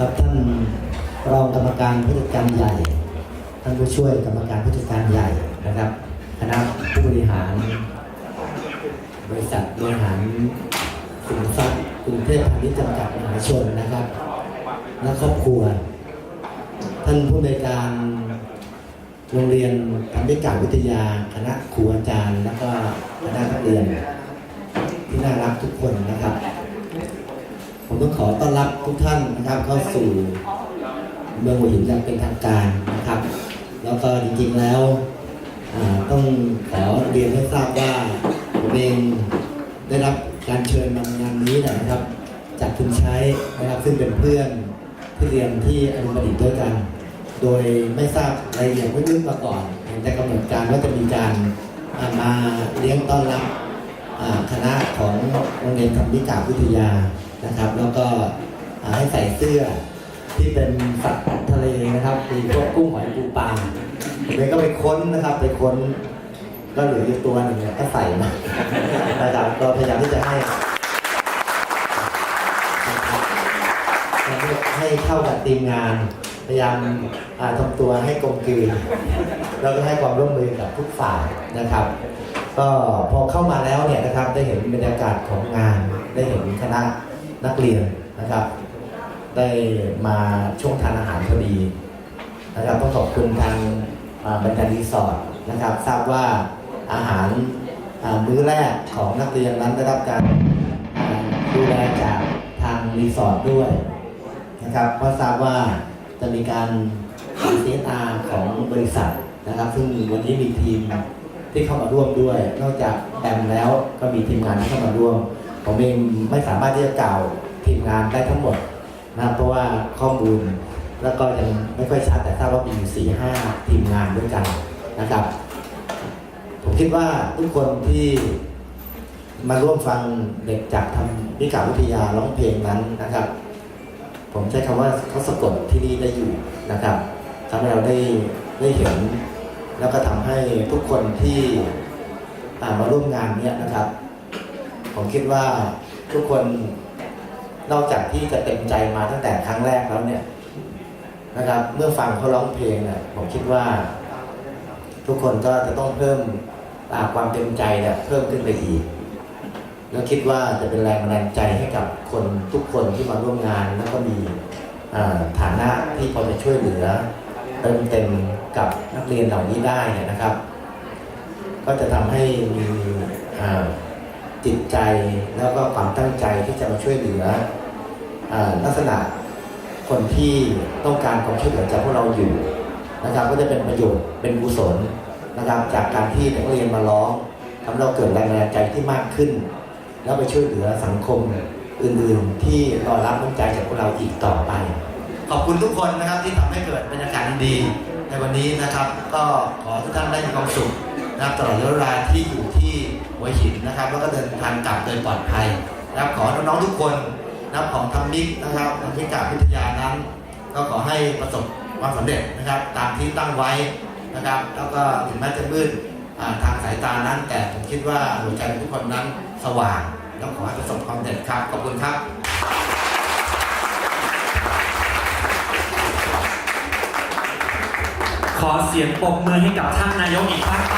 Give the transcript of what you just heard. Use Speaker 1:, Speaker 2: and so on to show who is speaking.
Speaker 1: ครับท่านรองกรรมการผู้จัดการใหญ่ ท่านผู้ช่วยกรรมการผู้จัดการใหญ่นะครับ คณะผู้บริหาร บริษัทบริหารสินทรัพย์กรุงเทพพาณิชย์จำกัดมหาชนนะครับ และครอบครัว ท่านผู้ในวยการโรงเรียนธรรมิกาวิทยา คณะครูอาจารย์ และก็คณะนักเรียนที่น่ารักทุกคนนะครับ ผมต้องขอต้อนรับทุกท่านนะครับเข้าสู่เมืองหัวหินอย่างเป็นทางการนะครับ แล้วก็จริงๆแล้วต้องขอเรียนให้ทราบว่าผมเองได้รับการเชิญมางานนี้นะครับ จากคุณใช้นะครับซึ่งเป็นเพื่อนที่เรียนที่อนุบดีด้วยกัน โดยไม่ทราบรายละเอียดลึกๆมาก่อนแต่กำหนดการว่าจะมีการมาเลี้ยงต้อนรับคณะของโรงเรียนธรรมิกาวิทยา นะครับ แล้วก็ให้ใส่เสื้อที่เป็นสัตว์ทะเลนะครับมีพวกกุ้งหอยปูปลาผมเองก็ไปค้นนะครับ ไปค้นก็เหลืออยู่ตัวหนึ่งเนี่ยก็ใส่มานะครับก็พยายามที่จะให้ให้เข้ากับทีมงาน พยายามทำตัวให้กลมกลืนแล้วก็ให้ความร่วมมือกับทุกฝ่ายนะครับ ก็พอเข้ามาแล้วเนี่ยนะครับได้เห็นบรรยากาศของงานได้เห็นคณะ นักเรียนนะครับ ได้มาช่วงทานอาหารพอดีนะครับต้องขอบคุณทางบรรดารีสอร์ทนะครับ ทราบว่าอาหารมื้อแรกของนักเรียนนั้นได้รับการดูแลจากทางรีสอร์ทด้วยนะครับเพราะทราบว่าจะมีการ CSR ของบริษัทนะครับ ซึ่งวันนี้มีทีมที่เข้ามาร่วมด้วย นอกจากแอมแล้วก็มีทีมงานที่เข้ามาร่วม ผมเองไม่สามารถที่จะกล่าวทีมงานได้ทั้งหมดนะเพราะว่าข้อมูลแล้วก็ยังไม่ค่อยชัดแต่ทราบว่ามีอยู่สี่ห้าทีมงานด้วยกันนะครับ ผมคิดว่าทุกคนที่มาร่วมฟังเด็กจากทำวิกาวิทยาร้องเพลงนั้นนะครับ ผมใช้คำว่าเขาสะกดที่นี่ได้อยู่นะครับทำให้เราได้ได้เห็น แล้วก็ทำให้ทุกคนที่มาร่วมงานเนี้ยนะครับ ผมคิดว่าทุกคนนอกจากที่จะเต็มใจมาตั้งแต่ครั้งแรกแล้วเนี่ยนะครับ เมื่อฟังเขาร้องเพลงเนี่ยผมคิดว่า ทุกคนก็จะต้องเพิ่มความเต็มใจเนี่ยเพิ่มขึ้นไปอีกแล้วคิดว่าจะเป็นแรงบันดาลใจให้กับคนทุกคนที่มาร่วมงาน แล้วก็มีฐานะที่พอจะช่วยเหลือเติมเต็มกับนักเรียนเหล่านี้ได้เนี่ยนะครับ ก็จะทำให้มีอ่า จิตใจแล้วก็ความตั้งใจที่จะมาช่วยเหลือลักษณะคนที่ต้องการความช่วยเหลือจากพวกเราอยู่นะครับก็จะเป็นประโยชน์เป็นกุศลนะครับจากการที่นักเรียนมาร้องทำให้เราเกิดแรงบันดาลใจที่มากขึ้น แล้วไปช่วยเหลือสังคมอื่นๆ ที่รอรับน้ำใจจากพวกเราอีกต่อไป ขอบคุณทุกคนนะครับที่ทำให้เกิดบรรยากาศดีในวันนี้นะครับ ก็ขอทุกท่านได้มีความสุขนะครับตลอดเวลาที่อยู่ที่ วหินนะครับ แล้วก็เดินทางกลับโดยปลอดภัยนะครับขอน้องๆทุกคนนะครับของทำมิกนะครับทำมิกาพิทยานั้น ก็ขอให้ประสบความสำเร็จนะครับ ตามที่ตั้งไว้นะครับ แล้วก็ถึงแม้จะมืดทางสายตานั้น แต่ผมคิดว่าหัวใจของทุกคนนั้นสว่างแล้วขอให้ประสบความสำเร็จครับขอบคุณครับ
Speaker 2: ขอเสียงปรบมือให้กับท่านนายกอีกครั้ง